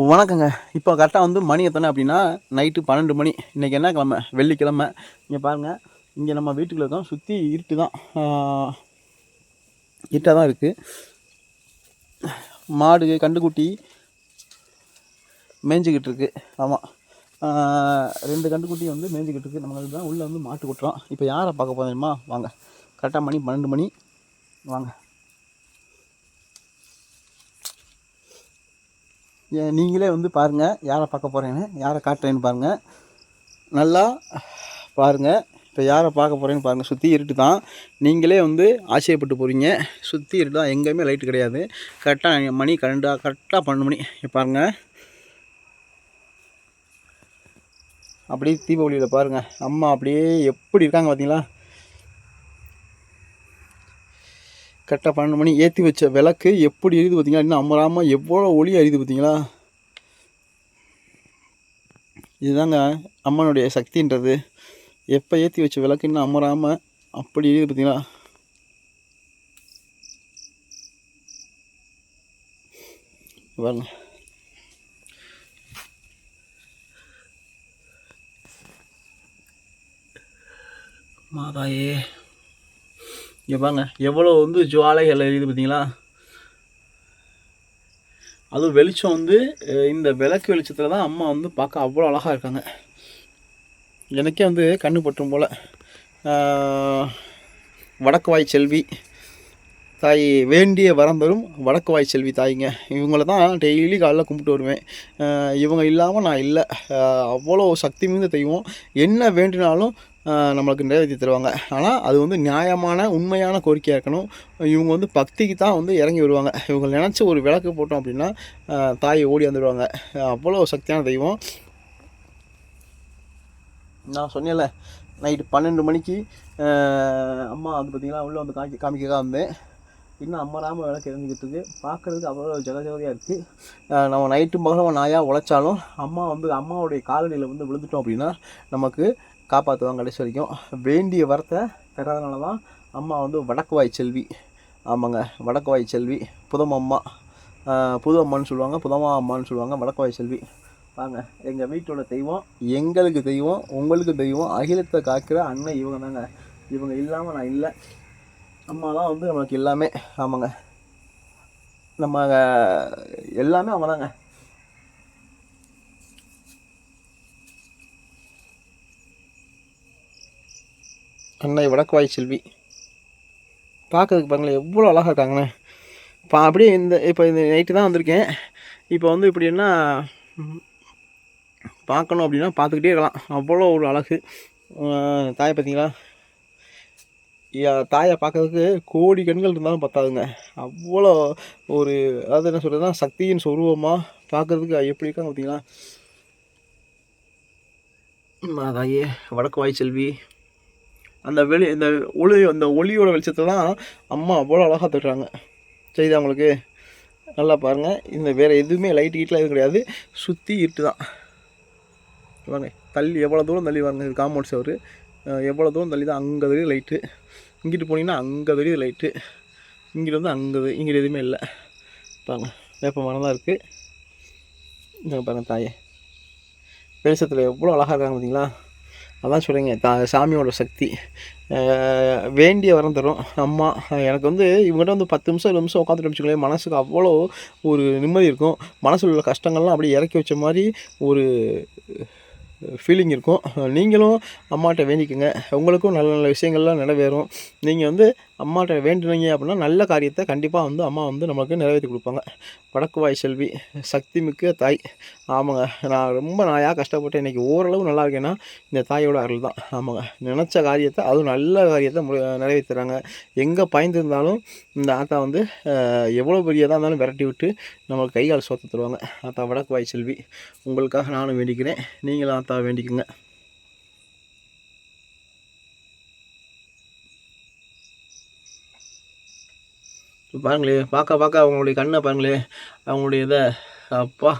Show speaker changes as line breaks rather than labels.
வணக்கங்க. இப்போ கரெக்டாக வந்து மணி எத்தனை அப்படின்னா நைட்டு பன்னெண்டு மணி. இன்றைக்கி என்ன கிழமை? வெள்ளிக்கிழமை. இங்கே பாருங்கள் இங்கே நம்ம வீட்டுக்குள்ளே இருக்கோம். சுற்றி இருட்டு தான். இருட்டாக தான் இருக்குது மாடு கண்டுக்குட்டி மேய்ஞ்சிக்கிட்டு இருக்கு. ஆமாம் ரெண்டு கண்டுக்குட்டி வந்து மேய்ஞ்சிக்கிட்டு இருக்கு. நம்ம தான் உள்ளே வந்து மாட்டு கொட்டுறோம். இப்போ யாரை பார்க்க போகிறோமா வாங்க. கரெக்டாக மணி பன்னெண்டு மணி. வாங்க. நீங்களே வந்து பாருங்கள் யாரை பார்க்க போகிறேன்னு யாரை காட்டுறேன்னு பாருங்கள் நல்லா பாருங்கள் இப்போ யாரை பார்க்க போகிறேன்னு பாருங்கள் சுற்றி இருட்டு தான். நீங்களே வந்து ஆச்சரியப்பட்டு போகிறீங்க சுற்றி இருட்டு தான். எங்கேயுமே லைட்டு கிடையாது. கரெக்டாக மணி கரெண்டாக கரெக்டாக பன்னெண்டு மணி. பாருங்கள் அப்படியே தீபாவளியில் பாருங்கள் அம்மா அப்படியே எப்படி இருக்காங்க பார்த்தீங்களா கரெக்டாக பன்னெண்டு மணி ஏற்றி வச்ச விளக்கு எப்படி எரியுது பார்த்தீங்களா? இன்னும் அமராமல் எவ்வளோ ஒளி எரியுது பார்த்தீங்களா? இதுதாங்க அம்மனுடைய சக்தின்றது. எப்போ ஏற்றி வச்ச விளக்கு இன்னும் அமராமல் அப்படி எரியுது பார்த்தீங்களா? பாருங்க. மாதாயே. இங்கே பாருங்க எவ்வளோ வந்து ஜுவாலைகள் எரியுது பார்த்தீங்களா அதுவும் வெளிச்சம் வந்து இந்த விளக்கு வெளிச்சத்தில் தான் அம்மா வந்து பார்க்க அவ்வளோ அழகாக இருக்காங்க. எனக்கே வந்து கண்ணு பற்றும் போல். வடக்கு வாய் செல்வி தாய் வேண்டிய வரம் தரும். வடக்கு வாய் செல்வி தாய்ங்க. இவங்கள தான் டெய்லி காலைல கும்பிட்டு வருவேன். இவங்க இல்லாமல் நான் இல்லை. அவ்வளோ சக்தி மிகுந்த தெய்வம். என்ன வேண்டினாலும் நம்மளுக்கு நிறைவேற்றி தருவாங்க. ஆனால் அது வந்து நியாயமான உண்மையான கோரிக்கையாக இருக்கணும். இவங்க வந்து பக்திக்கு தான் வந்து இறங்கி வருவாங்க. இவங்க நினச்சி ஒரு விளக்கு போட்டோம் அப்படின்னா தாயை தாய் ஓடி வந்துடுவாங்க அவ்வளோ சக்தியான தெய்வம். நான் சொன்னேன்ல நைட்டு பன்னெண்டு மணிக்கு அம்மா வந்து பார்த்திங்கன்னா உள்ளே வந்து காமிக்க காமிக்க வந்தேன் இன்னும் அம்மராமல் விளக்கு எரிஞ்சுக்கிட்டு இருக்கு. பார்க்குறதுக்கு அவ்வளோ ஜெகஜோதியாக இருக்குது நம்ம நைட்டு பகலும் நாயாக உழைச்சாலும் அம்மா வந்து அம்மாவுடைய காலடியில் வந்து விழுந்துட்டோம் அப்படின்னா நமக்கு காப்பாற்றுவாங்க கடைசி வரைக்கும். வேண்டிய வரத்தை தராதனால தான் அம்மா வந்து வடக்கு வாய் செல்வி. ஆமாங்க வடக்கு வாய் செல்வி. புதம் அம்மா புது அம்மான்னு சொல்லுவாங்க புதமா அம்மான்னு சொல்லுவாங்க வடக்கு வாய் செல்வி. வாங்க எங்கள் வீட்டோட தெய்வம் எங்களுக்கு தெய்வம் உங்களுக்கு தெய்வம் அகிலத்தை காக்கிற அண்ணன் இவங்க தாங்க இவங்க இல்லாமல் நான் இல்லை. அம்மா தான் வந்து நமக்கு எல்லாமே ஆமாங்க. நம்ம எல்லாமே அவங்க தாங்க அன்னை வடக்குவாய் செல்வி. பார்க்கறதுக்கு பாருங்களேன் எவ்வளோ அழகாக இருக்காங்கண்ணே. இப்போ அப்படியே இந்த இப்போ இந்த நைட்டு தான் வந்திருக்கேன். இப்போ வந்து இப்படி என்ன பார்க்கணும் அப்படின்னா பார்த்துக்கிட்டே இருக்கலாம். அவ்வளோ ஒரு அழகு. தாய் தாயை பார்த்தீங்களா தாயை பார்க்கறதுக்கு கோடி கண்கள் இருந்தாலும் பத்தாதுங்க. அவ்வளோ ஒரு அதாவது என்ன சொல்கிறதுனா சக்தியின் சொருபமாக பார்க்குறதுக்கு எப்படி இருக்காங்க பார்த்தீங்களா தாயே வடக்கு வாய் செல்வி அந்த வெளி இந்த ஒளி அந்த ஒளியோட வெளிச்சத்தை தான் அம்மா அவ்வளோ அழகாக தட்டுறாங்க. செய்தா அவங்களுக்கு நல்லா பாருங்கள் இந்த வேறு எதுவுமே லைட் கீட்லாம் எதுவும் கிடையாது. சுற்றி இருட்டு தான் வாங்க தள்ளி எவ்வளோ தூரம் தள்ளி வாங்க இது காம்பவுண்ட் சவர் எவ்வளோ தூரம் தள்ளி தான் அங்கே தெரியுது லைட்டு இங்கிட்டு போனீங்கன்னா அங்கே தெரியுது லைட்டு இங்கிட்டு வந்து அங்கே இங்கிட்டு எதுவுமே இல்லை. பாருங்க வேப்ப மரம் தான் இருக்குது இங்கே தாயே. வெளிச்சத்தில் எவ்வளோ அழகாக இருக்காங்க பார்த்தீங்களா அதான் சொல்கிறீங்க தா சாமியோட சக்தி. வேண்டிய வரம் தரும். அம்மா எனக்கு வந்து இவங்ககிட்ட வந்து பத்து நிமிஷம் இருபது நிமிஷம் உட்காந்துட்டு வச்சுக்கோங்களேன் மனசுக்கு அவ்வளோ ஒரு நிம்மதி இருக்கும். மனசில் உள்ள கஷ்டங்கள்லாம் அப்படியே இறக்கி வச்ச மாதிரி ஒரு ஃபீலிங் இருக்கும். நீங்களும் அம்மாட்ட வேண்டிக்கோங்க. உங்களுக்கும் நல்ல நல்ல விஷயங்கள்லாம் நிறைவேறும். நீங்கள் வந்து அம்மாட்ட வேண்டுனீங்க அப்படின்னா நல்ல காரியத்தை கண்டிப்பாக வந்து அம்மா வந்து நம்மளுக்கு நிறைவேற்றி கொடுப்பாங்க. வடக்குவாய் செல்வி சக்தி மிக்க தாய். ஆமாங்க. நான் ரொம்ப நாயாக கஷ்டப்பட்டு இன்றைக்கி ஓரளவு நல்லா இருக்கேன்னா இந்த தாயோட அருள் தான். ஆமாங்க. நினச்ச காரியத்தை அதுவும் நல்ல காரியத்தை மு நிறைவேற்றுறாங்க எங்கே பயந்துருந்தாலும் இந்த ஆத்தா வந்து எவ்வளோ பெரியதாக இருந்தாலும் விரட்டி விட்டு நம்மளுக்கு கை கால் சோத்த தருவாங்க. ஆத்தா வடக்குவாய் செல்வி உங்களுக்காக நானும் வேண்டிக்கிறேன். நீங்களும் ஆத்தா ஆத்தாவை வேண்டிக்குங்க பாருங்களே பார்க்க பார்க்க அவங்களுடைய கண்ணை பாருங்களே அவங்களுடைய இதை அப்பா